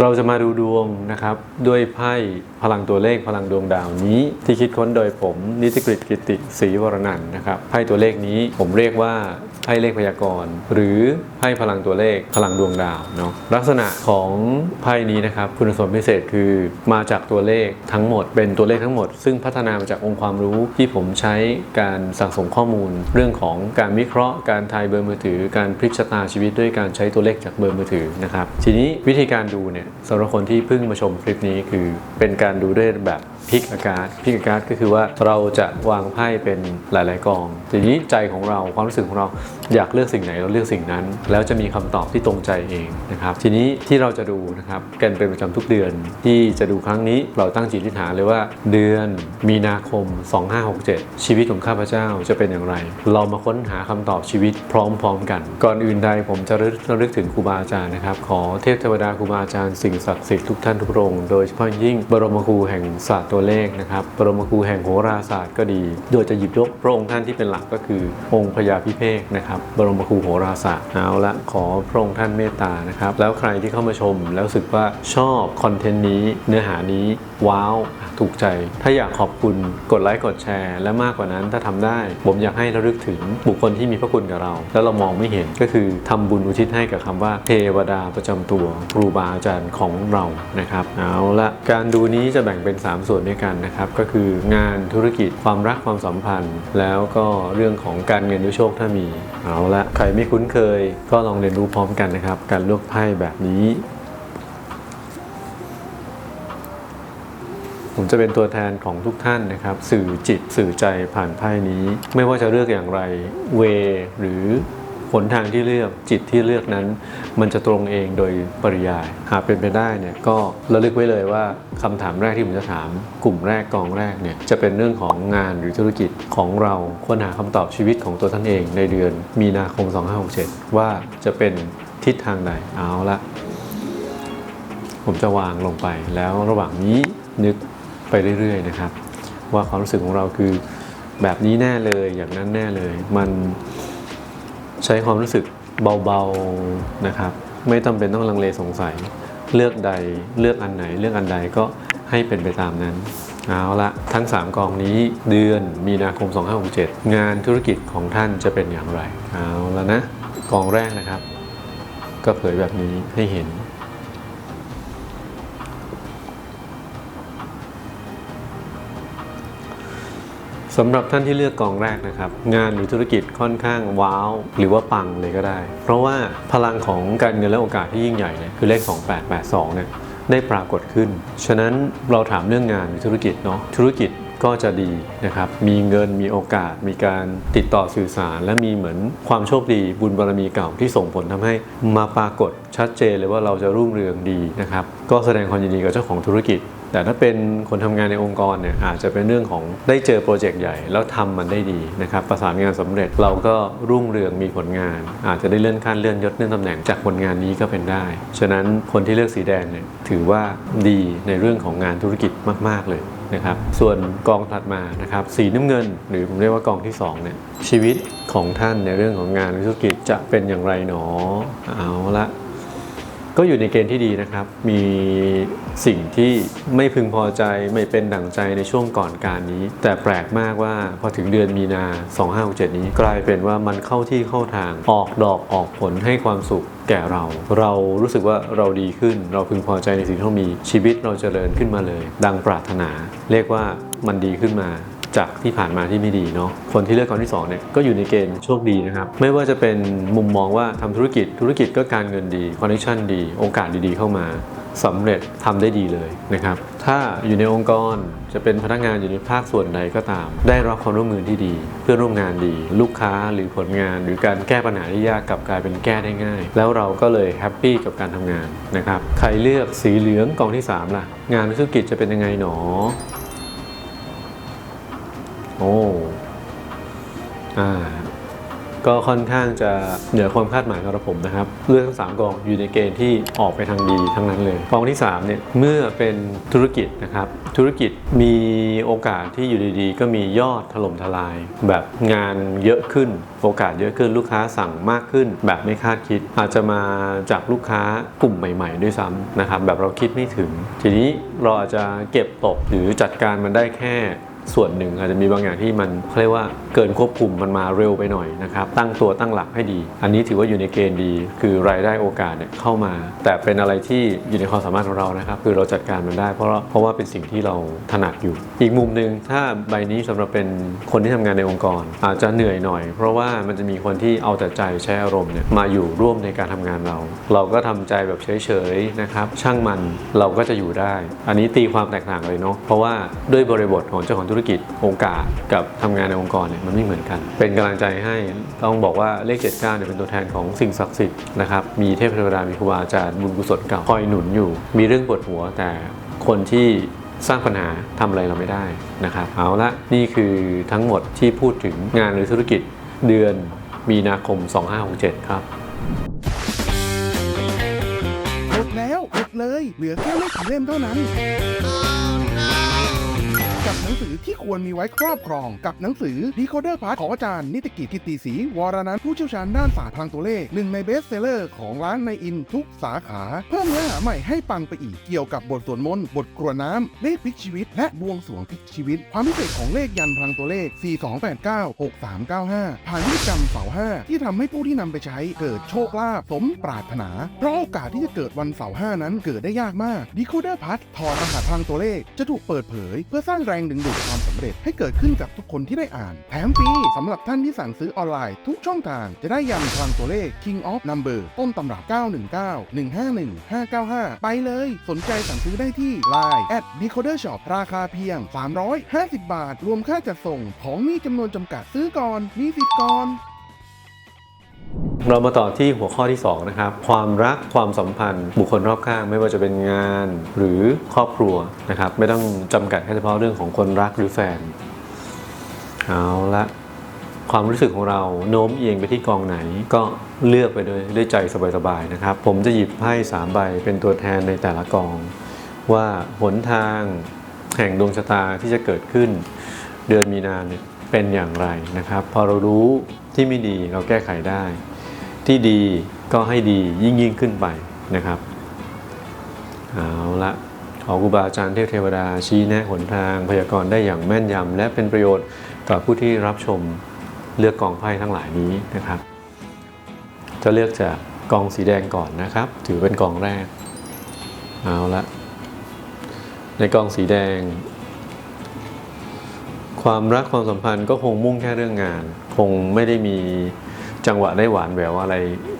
เราจะมาดูดวงนะครับ ด้วยไพ่พลังตัวเลขพลังดวงดาวนี้ ที่คิดค้นโดยผมนิติกฤตกิติศรีวรนันท์นะครับไพ่ตัวเลขนี้ผมเรียกว่า ไพ่เลขพยากรณ์ หรือไพ่พลังตัวเลขพลังดวงดาวเนาะลักษณะของไพ่นี้นะครับคุณสมบัติพิเศษคือมาจากตัวเลขทั้งหมด เป็นตัวเลขทั้งหมด ซึ่งพัฒนามาจากองค์ความรู้ที่ผมใช้การสั่งสมข้อมูล เรื่องของการวิเคราะห์การทายเบอร์มือถือ การพลิกชะตาชีวิตด้วยการใช้ตัวเลขจากเบอร์มือถือนะครับทีนี้วิธีการดูเนี่ยสำหรับคนที่เพิ่งมาชมคลิปนี้คือเป็นการดูด้วยแบบ พิกอาการพิกอาการก็คือว่าเราจะวางไพ่เป็นหลาย ๆกองทีนี้ใจของเราความรู้สึกของเราอยากเลือกสิ่งไหนเราเลือกสิ่งนั้น แล้วจะมีคำตอบที่ตรงใจเองนะครับทีนี้ที่เราจะดูนะครับกันเป็นประจำทุกเดือนที่จะดูครั้งนี้เราตั้งจิตอธิษฐานเลยว่า เดือนมีนาคม 2567 ชีวิตของข้าพเจ้าจะเป็นอย่างไร เรามาค้นหาคำตอบชีวิตพร้อม ๆ กัน ก่อนอื่นใดผมจะระลึกระลึกถึงครูบาอาจารย์นะครับ ขอเทพเทวดาครูบาอาจารย์สิ่งศักดิ์สิทธิ์ทุกท่านทุกระองโดยเฉพาะยิ่งบรมครูแห่งศาสตร์ตัวเลขนะครับบรมครูแห่งโหราศาสตร์ก็ดี โดยจะหยิบยกพระองค์ท่านที่เป็นหลักก็คือองค์พญาพิเภกนะครับบรมครูโหราศาสตร์เอาละขอพระองค์ท่านเมตตานะครับแล้วใครที่เข้ามาชมแล้วรู้สึกว่าชอบคอนเทนต์นี้เนื้อหานี้ ว้าว ถูกใจ ถ้าอยากขอบคุณกดไลค์กดแชร์ และมากกว่านั้นถ้าทำได้ ผมอยากให้ระลึกถึงบุคคลที่มีพระคุณกับเรา แล้วเรามองไม่เห็นก็คือทำบุญอุทิศให้กับคำว่าเทวดาประจำตัวครูบาอาจารย์ของเรานะครับเอาละการดูนี้จะแบ่งเป็น 3 ส่วนด้วยกันนะครับก็คืองานธุรกิจความรักความสัมพันธ์ แล้วก็เรื่องของการเงินด้วยโชคถ้ามีเอาละใครไม่คุ้นเคย ก็ลองเรียนรู้พร้อมกันนะครับการเลือกไพ่แบบนี้ ผมจะเป็นตัวแทนของทุกท่านนะครับ สื่อจิตสื่อใจผ่านไพ่นี้ ไม่ว่าจะเลือกอย่างไรเวหรือหนทางที่เลือกจิตที่เลือกนั้น มันจะตรงเองโดยปริยาย หากเป็นไปได้เนี่ยก็ระลึกไว้เลยว่าคำถามแรกที่ผมจะถาม กลุ่มแรกกองแรกเนี่ยจะเป็นเรื่องของงานหรือธุรกิจของเราค้นหาคำตอบชีวิตของตัวท่านเองในเดือนมีนาคม 2567 ว่าจะเป็นทิศทางใดเอาละผมจะวางลงไปแล้วระหว่างนี้นึก ไปเรื่อยๆนะครับ ว่าความรู้สึกของเราคือแบบนี้แน่เลยอย่างนั้นแน่เลย มันใช้ความรู้สึกเบาๆนะครับ ไม่จำเป็นต้องลังเลสงสัยเลือกใดเลือกอันไหน เลือกอันใดก็ให้เป็นไปตามนั้นเอาละทั้ง 3 กองนี้เดือนมีนาคม 2567 งานธุรกิจของท่านจะเป็นอย่างไร เอาละนะ กองแรกนะครับ ก็เผยแบบนี้ให้เห็น สำหรับท่านที่เลือกกองแรกนะครับ งานหรือธุรกิจค่อนข้างว้าว หรือว่าปังเลยก็ได้ เพราะว่าพลังของการเงินและโอกาสที่ยิ่งใหญ่เนี่ยคือเลข 2882เนี่ยได้ปรากฏขึ้น ฉะนั้นเราถามเรื่องงานหรือธุรกิจเนาะธุรกิจก็จะดีนะครับ มีเงิน มีโอกาส มีการติดต่อสื่อสาร และมีเหมือนความโชคดีบุญบารมีเก่าที่ส่งผลทำให้มาปรากฏชัดเจนเลยว่าเราจะรุ่งเรืองดีนะครับ ก็แสดงความยินดีกับเจ้าของธุรกิจ แต่ถ้าเป็นคนทำงานในองค์กรเนี่ยอาจจะเป็นเรื่องของได้เจอโปรเจกต์ใหญ่แล้วทำมันได้ดีนะครับประสานงานสำเร็จเราก็รุ่งเรืองมีผลงาน อาจจะได้เลื่อนขั้นเลื่อนยศเลื่อนตำแหน่งจากผลงานนี้ก็เป็นได้ ฉะนั้นคนที่เลือกสีแดงเนี่ยถือว่าดีในเรื่องของงานธุรกิจมาก ๆ เลยนะครับส่วนกองถัดมานะครับสีน้ำเงิน หรือผมเรียกว่ากองที่สองเนี่ยชีวิตของท่านในเรื่องของงานธุรกิจจะเป็นอย่างไรหนอเอาละก็อยู่ในเกณฑ์ที่ดีนะครับ มี สิ่งที่ไม่พึงพอใจไม่เป็นดั่งใจในช่วงก่อนการนี้ แต่แปลกมากว่าพอถึงเดือนมีนา 2567 นี้ กลายเป็นว่ามันเข้าที่เข้าทางออกดอกออกผลให้ความสุขแก่เรา เรารู้สึกว่าเราดีขึ้น เราพึงพอใจในสิ่งที่เรามีชีวิตเราจเจริญขึ้นมาเลย ดังปรารถนา เรียกว่ามันดีขึ้นมาจากที่ผ่านมาที่ไม่ดีเนาะคนที่เลือกกองที่2เนี่ยก็อยู่ในเกณฑ์โชคดีนะครับ ไม่ว่าจะเป็นมุมมองว่าทำธุรกิจธุรกิจก็การเงินดีคอนเนคชั่นดี โอกาสดีๆเข้ามา สำเร็จทำได้ดีเลยนะครับ ถ้าอยู่ในองค์กรจะเป็นพนักงานอยู่ในภาคส่วนใดก็ตาม ได้รับความร่วมมือที่ดี เพื่อนร่วมงานดี ลูกค้าหรือผลงาน หรือการแก้ปัญหาที่ยากกลับกลายเป็นแก้ได้ง่าย แล้วเราก็เลยแฮปปี้กับการทำงานนะครับ ใครเลือกสีเหลืองกองที่สามล่ะ งานธุรกิจจะเป็นยังไงหนอ โอ้อ่า ก็ค่อนข้างจะเหนือความคาดหมายของผมนะครับเลือกทั้งสามกองอยู่ในเกณฑ์ที่ออกไปทางดีทั้งนั้นเลยกองที่สามเนี่ยเมื่อเป็นธุรกิจนะครับธุรกิจมีโอกาสที่อยู่ดีๆ ก็มียอดถล่มทลาย แบบงานเยอะขึ้น โอกาสเยอะขึ้นลูกค้าสั่งมากขึ้น แบบไม่คาดคิด อาจจะมาจากลูกค้ากลุ่มใหม่ ๆ ด้วยซ้ำนะครับแบบเราคิดไม่ถึง ทีนี้เราอาจจะเก็บตกหรือจัดการมันได้แค่ ส่วนหนึ่งอาจจะมีบางอย่างที่มันเขาเรียกว่าเกินควบคุมมันมาเร็วไปหน่อยนะครับตั้งตัวตั้งหลักให้ดี อันนี้ถือว่าอยู่ในเกณฑ์ดี คือรายได้โอกาสเนี่ยเข้ามา แต่เป็นอะไรที่อยู่ในความสามารถของเรานะครับคือเราจัดการมันได้เพราะเพราะว่าเป็นสิ่งที่เราถนัดอยู่ อีกมุมหนึ่งถ้าใบนี้สำหรับเป็นคนที่ทำงานในองค์กร อาจจะเหนื่อยหน่อย เพราะว่ามันจะมีคนที่เอาแต่ใจใช้อารมณ์เนี่ยมาอยู่ร่วมในการทำงานเรา เราก็ทำใจแบบเฉยๆนะครับช่างมันเราก็จะอยู่ได้ อันนี้ตีความแตกต่างเลยเนาะเพราะว่าด้วยบริบทของเจ้าของธุรกิจโอกาสกับทำงานในองค์กรเนี่ยมันไม่เหมือนกัน เป็นกำลังใจให้ต้องบอกว่าเลข 79เนี่ยเป็นตัวแทนของสิ่งศักดิ์สิทธิ์นะครับมีเทพเทวดามีครูบาอาจารย์บุญกุศลเก่าคอยหนุนอยู่ มีเรื่องปวดหัวแต่คนที่สร้างปัญหาทำอะไรเราไม่ได้นะครับเอาละนี่คือทั้งหมดที่พูดถึงงานหรือธุรกิจเดือนมีนาคม 2567 ครับหมดแล้วหมดเลย เหลือแค่ไม่กี่เล่มเท่านั้น หนังสือที่ควรมีไว้ครอบครองกับหนังสือ Decoder Part ของอาจารย์นิติกิจกิตติศรีวรนันท์ผู้เชี่ยวชาญด้านศาสตร์ทางตัวเลขหนึ่งในเบสเซลเลอร์ของร้านในอินทุกสาขา เพิ่มเนื้อหาใหม่ให้ปังไปอีกเกี่ยวกับบทสวดมนต์บทกรวน้ำเลขพลิกชีวิต และบวงสรวงพลิกชีวิต ความพิเศษของเลขยันพลังตัวเลข 4289 6395 ผ่านวิธีกรรมเสาห้าที่ทำให้ผู้ที่นำไปใช้เกิดโชคลาภสมปรารถนา เพราะโอกาสที่จะเกิดวันเสาร์ห้านั้นเกิดได้ยากมาก Decoder Pass ถอดรหัสพลังตัวเลขจะถูกเปิดเผย เพื่อสร้างแรงดึงดูดความสำเร็จให้เกิดขึ้นกับทุกคนที่ได้อ่าน แถมฟรีสำหรับท่านที่สั่งซื้อออนไลน์ทุกช่องทางจะได้ยันพลังตัวเลข King of Number ต้นตำรับ 919 151 595 ไปเลย สนใจสั่งซื้อได้ที่ Line at Decoder Shop ราคาเพียง 350 บาท รวมค่าจัดส่งของมีจำนวนจำกัดซื้อก่อน มีสิทธิ์ก่อน เรามาต่อที่หัวข้อที่ 2 นะครับ ความรักความสัมพันธ์ บุคคลรอบข้างไม่ว่าจะเป็นงานหรือครอบครัวนะครับ ไม่ต้องจำกัดแค่เฉพาะเรื่องของคนรักหรือแฟน เอาละความรู้สึกของเราโน้มเอียงไปที่กองไหนก็เลือกไปด้วยด้วยใจสบายๆนะครับ ผมจะหยิบไพ่สามใบเป็นตัวแทนในแต่ละกอง ว่าหนทางแห่งดวงชะตาที่จะเกิดขึ้น เดือนมีนาเนี่ยเป็นอย่างไรนะครับ พอเรารู้ที่ไม่ดีเราแก้ไขได้ ที่ดีก็ให้ดียิ่งยิ่งขึ้นไปนะครับ เอาละขอครูบาอาจารย์เทพเทวดาชี้แนะหนทางพยากรณ์ได้อย่างแม่นยำและเป็นประโยชน์กับผู้ที่รับชมเลือกกองไพ่ทั้งหลายนี้นะครับ จะเลือกจากกองสีแดงก่อนนะครับ ถือเป็นกองแรก เอาละในกองสีแดง ความรักความสัมพันธ์ก็คงมุ่งแค่เรื่องงาน คงไม่ได้มี จังหวะได้หวานแหววอะไร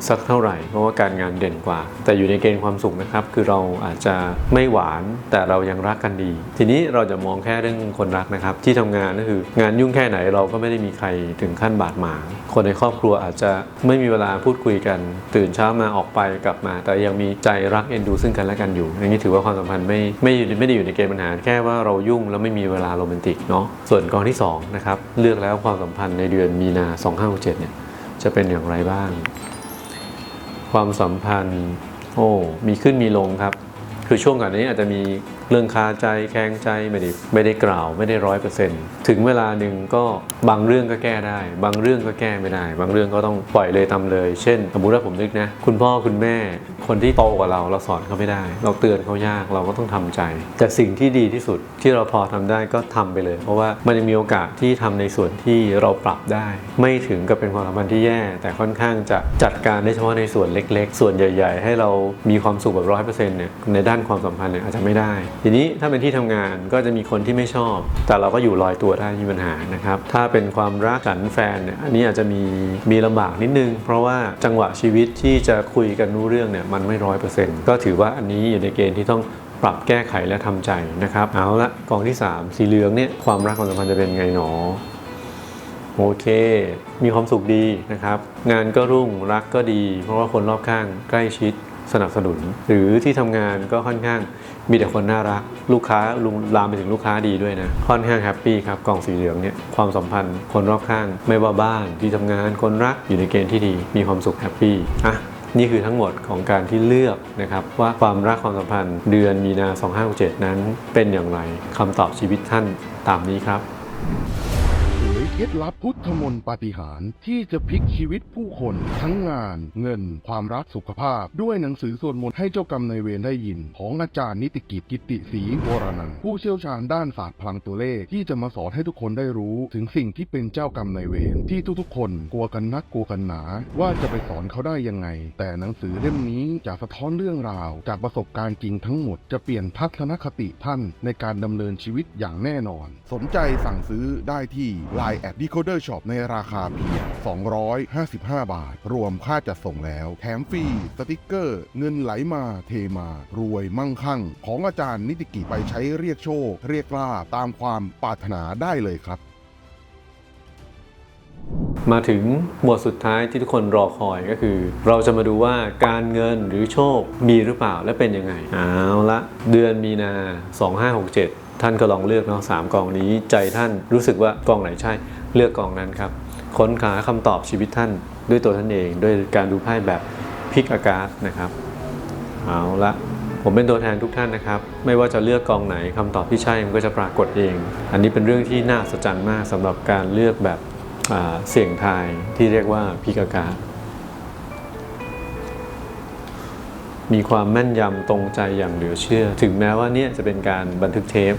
สักเท่าไหร่ เพราะว่าการงานเด่นกว่า แต่อยู่ในเกณฑ์ความสุขนะครับ คือเราอาจจะไม่หวานแต่เรายังรักกันดี ทีนี้เราจะมองแค่เรื่องคนรักนะครับ ที่ทำงานก็คืองานยุ่งแค่ไหนเราก็ไม่ได้มีใครถึงขั้นบาดหมางคนในครอบครัวอาจจะไม่มีเวลาพูดคุยกัน ตื่นเช้ามาออกไปกลับมา แต่ยังมีใจรักเอ็นดูซึ่งกันและกันอยู่อย่างนี้ถือว่าความสัมพันธ์ไม่ไม่ไม่ได้อยู่ในเกณฑ์ปัญหาแค่ว่าเรายุ่งแล้วไม่มีเวลาโรแมนติกเนาะส่วนกองที่สองนะครับเลือกแล้วความสัมพันธ์ในเดือนมีนา2567เนี่ย จะเป็นอย่างไรบ้าง ความสัมพันธ์ โอ้มีขึ้นมีลงครับ คือช่วงก่อนนี้อาจจะมี เรื่องคาใจแข้งใจไม่ได้ไม่ได้กล่าวไม่ได้ร้อยเปอร์เซ็นต์ถึงเวลาหนึ่งก็บางเรื่องก็แก้ได้ บางเรื่องก็แก้ไม่ได้ บางเรื่องก็ต้องปล่อยเลยทำเลย เช่น สมมติว่าผมนึกนะ คุณพ่อคุณแม่คนที่โตกว่าเราเราสอนเขาไม่ได้ เราเตือนเขายากเราก็ต้องทำใจ แต่สิ่งที่ดีที่สุดที่เราพอทำได้ก็ทำไปเลย เพราะว่ามันมีโอกาสที่ทำในส่วนที่เราปรับได้ ไม่ถึงกับเป็นความสัมพันธ์ที่แย่ แต่ค่อนข้างจะจัดการได้เฉพาะในส่วนเล็ก ๆ ส่วนใหญ่ ๆ ให้เรามีความสุขแบบร้อยเปอร์เซ็นต์เนี่ยในด้านความสัมพันธ์เนี่ยอาจจะไม่ได้ทีนี้ถ้าเป็นที่ทำงานก็จะมีคนที่ไม่ชอบ แต่เราก็อยู่ลอยตัวได้มีปัญหานะครับ ถ้าเป็นความรักฉันแฟนเนี่ยอันนี้อาจจะมีมีลำบากนิดนึง เพราะว่าจังหวะชีวิตที่จะคุยกันรู้เรื่องเนี่ยมันไม่ร้อยเปอร์เซ็นต์ก็ถือว่าอันนี้อยู่ในเกณฑ์ที่ต้องปรับแก้ไขและทำใจนะครับ เอาละกองที่ 3 สีเหลืองเนี่ยความรักความสัมพันธ์จะเป็นไงหนอโอเค มีความสุขดีนะครับ งานก็รุ่งรักก็ดี เพราะว่าคนรอบข้างใกล้ชิดสนับสนุน หรือที่ทำงานก็ค่อนข้าง มีแต่คนน่ารัก ลูกค้าลุงลามไปถึงลูกค้าดีด้วยนะ ค่อนข้างแฮปปี้ครับ กล่องสีเหลืองเนี่ยความสัมพันธ์คนรอบข้าง ไม่ว่าบ้านที่ทำงานคนรักอยู่ในเกณฑ์ที่ดี มีความสุขแฮปปี้อะนี่คือทั้งหมดของการที่เลือกนะครับว่าความรักความสัมพันธ์เดือนมีนา 2567 นั้นเป็นอย่างไรคำตอบชีวิตท่านตามนี้ครับ เคล็ดลับพุทธมนต์ปาฏิหาริย์ที่จะพลิกชีวิตผู้คนทั้งงาน เงิน ความรักสุขภาพ ด้วยหนังสือสวดมนต์ให้เจ้ากรรมนายเวรได้ยิน ของอาจารย์นิติกิจกิติศรีวรนันท์ผู้เชี่ยวชาญด้านศาสตร์พลังตัวเลขที่จะมาสอนให้ทุกคนได้รู้ถึงสิ่งที่เป็นเจ้ากรรมนายเวรที่ทุกๆ คนกลัวกันนักกลัวกันหนา ว่าจะไปสอนเขาได้ยังไง แต่หนังสือเล่มนี้จะสะท้อนเรื่องราว จากประสบการณ์จริงทั้งหมดจะเปลี่ยนทัศนคติท่านในการดำเนินชีวิตอย่างแน่นอน สนใจสั่งซื้อได้ที่ Line แอด Decoder Shop ในราคาเพียง 255 บาท รวมค่าจัดส่งแล้ว แถมฟรี สติกเกอร์ เงินไหลมาเทมา รวยมั่งคั่ง ของอาจารย์นิติกิจไปใช้เรียกโชค เรียกลาบตามความปรารถนาได้เลยครับ มาถึงหมวดสุดท้ายที่ทุกคนรอคอยก็คือ เราจะมาดูว่าการเงินหรือโชคมีหรือเปล่าและเป็นยังไงเอาละเดือนมีนา 2567 ท่านก็ลองเลือกเนาะสามกองนี้ใจท่านรู้สึกว่ากองไหนใช่ เลือกกองนั้นครับ ค้นหาคำตอบชีวิตท่านด้วยตัวท่านเอง ด้วยการดูไพ่แบบพิกอากาศนะครับ เอาละผมเป็นตัวแทนทุกท่านนะครับ ไม่ว่าจะเลือกกองไหนคำตอบที่ใช่มันก็จะปรากฏเอง อันนี้เป็นเรื่องที่น่าสะใจมากสำหรับการเลือกแบบเสี่ยงทายที่เรียกว่าพิกากาศ มีความแม่นยำตรงใจอย่างเหลือเชื่อ ถึงแม้ว่าเนี่ยจะเป็นการบันทึกเทป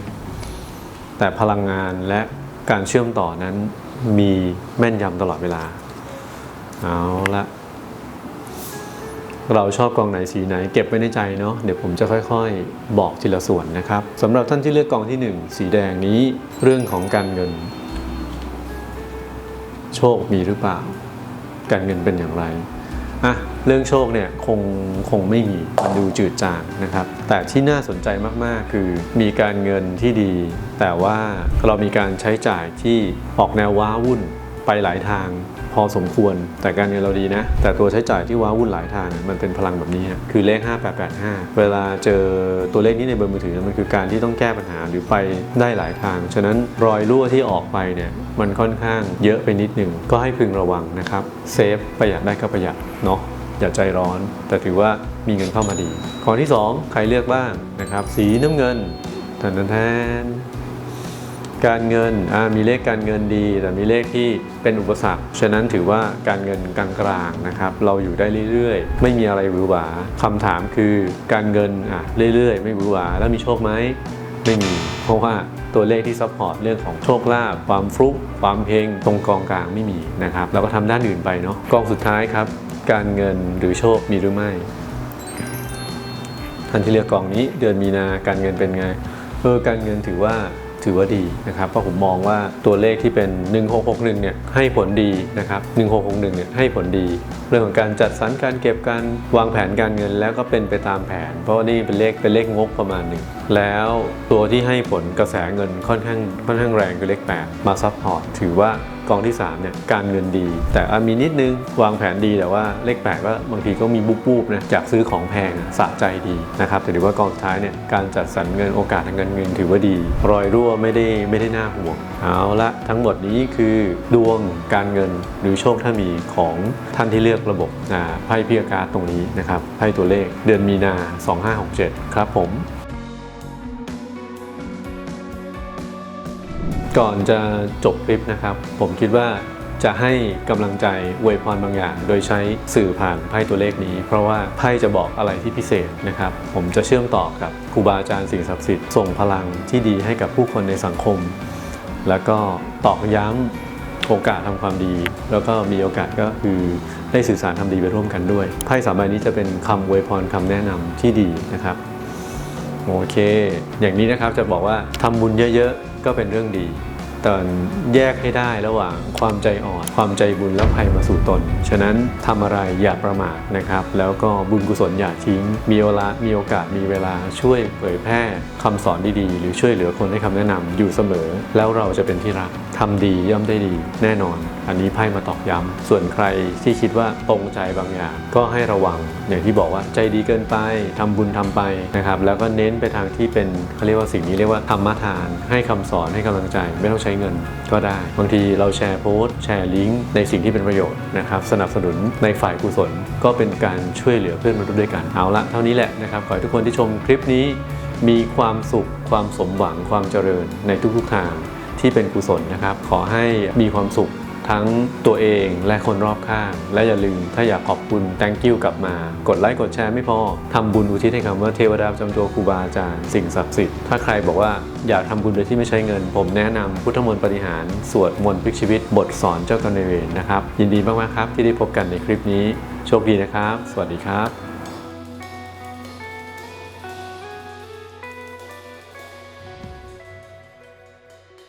แต่พลังงานและการเชื่อมต่อนั้นมีแม่นยำตลอดเวลา เอาละเราชอบกองไหนสีไหนเก็บไว้ในใจเนาะเดี๋ยวผมจะค่อยๆ บอกทีละส่วนนะครับสำหรับท่านที่เลือกกองที่ 1 สีแดงนี้เรื่องของการเงิน โชคมีหรือเปล่า การเงินเป็นอย่างไรอะ เรื่องโชคเนี่ยคงคงไม่มีมันดูจืดจางนะครับ แต่ที่น่าสนใจมากๆ คือมีการเงินที่ดี แต่ว่าเรามีการใช้จ่ายที่ออกแนวว้าวุ่นไปหลายทางพอสมควรแต่การเงินเราดีนะ แต่ตัวใช้จ่ายที่ว้าวุ่นหลายทางเนี่ยมันเป็นพลังแบบนี้คือเลข 5885 เวลาเจอตัวเลขนี้ในเบอร์มือถือมันคือการที่ต้องแก้ปัญหาหรือไปได้หลายทาง ฉะนั้นรอยรั่วที่ออกไปเนี่ยมันค่อนข้างเยอะไปนิดหนึ่งก็ให้พึงระวังนะครับเซฟประหยัดได้ก็ประหยัดเนาะ อย่าใจร้อน แต่ถือว่ามีเงินเข้ามาดี ข้อที่ 2 ใครเลือกบ้างนะครับ สีน้ำเงินแทนแทนการเงินมีเลขการเงินดี แต่มีเลขที่เป็นอุปสรรค ฉะนั้นถือว่าการเงินกลางๆนะครับ เราอยู่ได้เรื่อยๆ ไม่มีอะไรหวือหวาคำถามคือการเงินอะเรื่อยๆ ไม่หวือหวาแล้วมีโชคไหมไม่มี เพราะว่าตัวเลขที่ซัพพอร์ตเรื่องของโชคลาภความฟลุกความเพลงตรงกองกลางไม่มีนะครับเราก็ทำด้านอื่นไปเนาะกองสุดท้ายครับ การเงินหรือโชคมีหรือไม่ ท่านที่เลือกกองนี้เดือนมีนาการเงินเป็นไงเออการเงินถือว่าถือว่าดีนะครับ เพราะผมมองว่าตัวเลขที่เป็น 1661 เนี่ยให้ผลดีนะครับ 1661 เนี่ยให้ผลดี เรื่องของการจัดสรรการเก็บการวางแผนการเงินแล้วก็เป็นไปตามแผน เพราะว่านี่เป็นเลขเป็นเลขงบประมาณหนึ่ง แล้วตัวที่ให้ผลกระแสเงินค่อนข้างค่อนข้างแรงคือเลข 8 มาซัพพอร์ตถือว่า กองที่3เนี่ยการเงินดี แต่อะมีนิดนึงวางแผนดีแต่ว่าเลข8ก็บางทีก็มีบุบบูบนะจากซื้อของแพงสะใจดีนะครับแต่ถือว่ากองท้ายเนี่ยการจัดสรรเงินโอกาสทางการเงินถือว่าดี รอยรั่วไม่ได้ไม่ได้น่าห่วงเอาละทั้งหมดนี้คือดวงการเงินหรือโชคถ้ามีของท่านที่เลือกระบบอ่าไพ่พิการตรงนี้นะครับไพ่ตัวเลขเดือนมีนา 2567 ครับผม ก่อนจะจบคลิปนะครับ ผมคิดว่าจะให้กำลังใจอวยพรบางอย่าง โดยใช้สื่อผ่านไพ่ตัวเลขนี้ เพราะว่าไพ่จะบอกอะไรที่พิเศษนะครับ ผมจะเชื่อมต่อกับครูบาอาจารย์สิ่งศักดิ์สิทธิ์ส่งพลังที่ดีให้กับผู้คนในสังคม แล้วก็ตอกย้ำโอกาสทำความดี แล้วก็มีโอกาสก็คือได้สื่อสารทำดีไปร่วมกันด้วยไพ่สามใบนี้จะเป็นคำอวยพรคำแนะนำที่ดีนะครับโอเค อย่างนี้นะครับจะบอกว่าทำบุญเยอะๆ ก็เป็นเรื่องดี แต่แยกให้ได้ระหว่างความใจอ่อน ความใจบุญและภัยมาสู่ตน ฉะนั้นทำอะไรอย่าประมาทนะครับ แล้วก็บุญกุศลอย่าทิ้ง มีเวลามีโอกาสมีเวลาช่วยเผยแพร่คำสอนดีๆ หรือช่วยเหลือคนให้คำแนะนำอยู่เสมอ แล้วเราจะเป็นที่รักทำดีย่อมได้ดีแน่นอน อันนี้ไพ่มาตอกย้ำส่วนใครที่คิดว่าตรงใจบางอย่าง ก็ให้ระวังอย่างที่บอกว่าใจดีเกินไปทำบุญทำไปนะครับแล้วก็เน้นไปทางที่เป็นเขาเรียกว่าสิ่งนี้เรียกว่าธรรมทาน ให้คำสอนให้กำลังใจไม่ต้องใช้เงินก็ได้ บางทีเราแชร์โพสต์แชร์ลิงก์ในสิ่งที่เป็นประโยชน์นะครับสนับสนุนในฝ่ายกุศล ก็เป็นการช่วยเหลือเพื่อนมนุษย์ด้วยกันเอาละเท่านี้แหละนะครับขอให้ทุกคนที่ชมคลิปนี้มีความสุขความสมหวังความเจริญในทุกๆทางที่เป็นกุศลนะครับ ขอให้มีความสุข ทั้งตัวเองและคนรอบข้าง และอย่าลืมถ้าอยากขอบคุณ thank you กลับมา กดไลค์กดแชร์ไม่พอทำบุญอุทิศให้คำว่าเทวดาประจำตัวครูบาอาจารย์สิ่งศักดิ์สิทธิ์ถ้าใครบอกว่าอยากทำบุญโดยที่ไม่ใช้เงิน ผมแนะนำพุทธมนต์ปฏิหาร สวดมนต์พลิกชีวิต บทสอนเจ้ากรรมนายเวรนะครับ ยินดีมากๆครับที่ได้พบกันในคลิปนี้โชคดีนะครับ สวัสดีครับ